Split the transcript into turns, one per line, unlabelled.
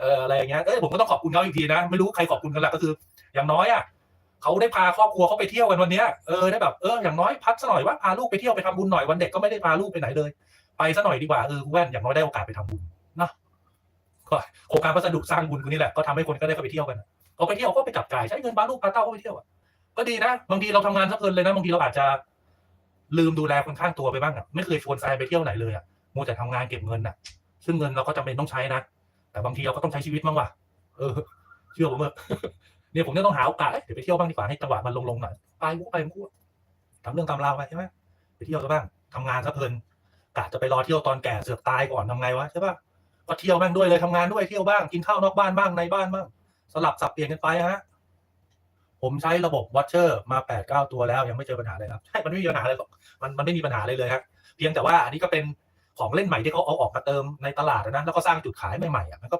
เอออะไรอย่างเงี้ยเอ้ยผมก็ต้องขอบคุณเขาอีกทีนะ ไม่รู้ใครขอบคุณกันหละก็คือ อย่างน้อยอะเขาได้พาครอบครัวเขาไปเที่ยวกันวันเนี้ยเออได้แบบเอออย่างน้อยพักซะหน่อยว่าพาลูกไปเที่ยวไปทำบุญหน่อยวันเด็กก็ไม่ได้พาลูกไปไหนเลย ไปซะหน่อยดีกว่าเออคุณแว่นอย่างน้อยได้โอกาสไปทำบุญเนาะก็โครงการพัสดุสร้างบุญคนนี้แหละก็ทำให้คนก็ได้เข้าไปเที่ยวกันเขาไปเที่ยวก็ไปจับจ่ายใช้เงินพาลูกพาเต้าเขาไปเที่ยวอะก็ดีนะบางทีเราทำงานสักเพลินเลยนะบางทีเราอาจจะลืมดูแลคนข้างตัวไปบ้างอะไม่เคยชวนแฟนไปเที่ยวไหนเลยอะมัวแต่ทำงานเก็บเงินอะ ซึ่งเงินเราก็จำเป็นต้องใช้นะ แต่บางทีเราก็ต้องใช้ชีวิตบ้างว่ะเออ เชื่อผมเถอะเนี่ยผมเนี่ยต้องหาโอกาสเดี๋ยวไปเที่ยวบ้างดีกว่าให้จังหวะมันลงๆหน่อยไปกูไปกูทำเรื่องตามราวไปใช่ไหมไปเที่ยวซะบ้างทำงานซะเพลินกะจะไปรอเที่ยวตอนแก่เสือกตายก่อนทำไงวะใช่ปะก็เที่ยวบ้างด้วยเลยทำงานด้วยเที่ยวบ้างกินข้าวนอกบ้านบ้างในบ้านบ้างสลับสับเปลี่ยนกันไปฮะผมใช้ระบบวัชเชอร์มาแปดเก้าตัวแล้วยังไม่เจอปัญหาเลยครับใช่มันไม่มีปัญหาเลยหรอกมันมันไม่มีปัญหาเลยเลยครับเพียงแต่ว่าอันนี้ก็เป็น ของเล่นใหม่ที่เขาเอาออกมาเติมในตลาดนะแล้วก็สร้างจุดขายใหม่ๆอะมันก็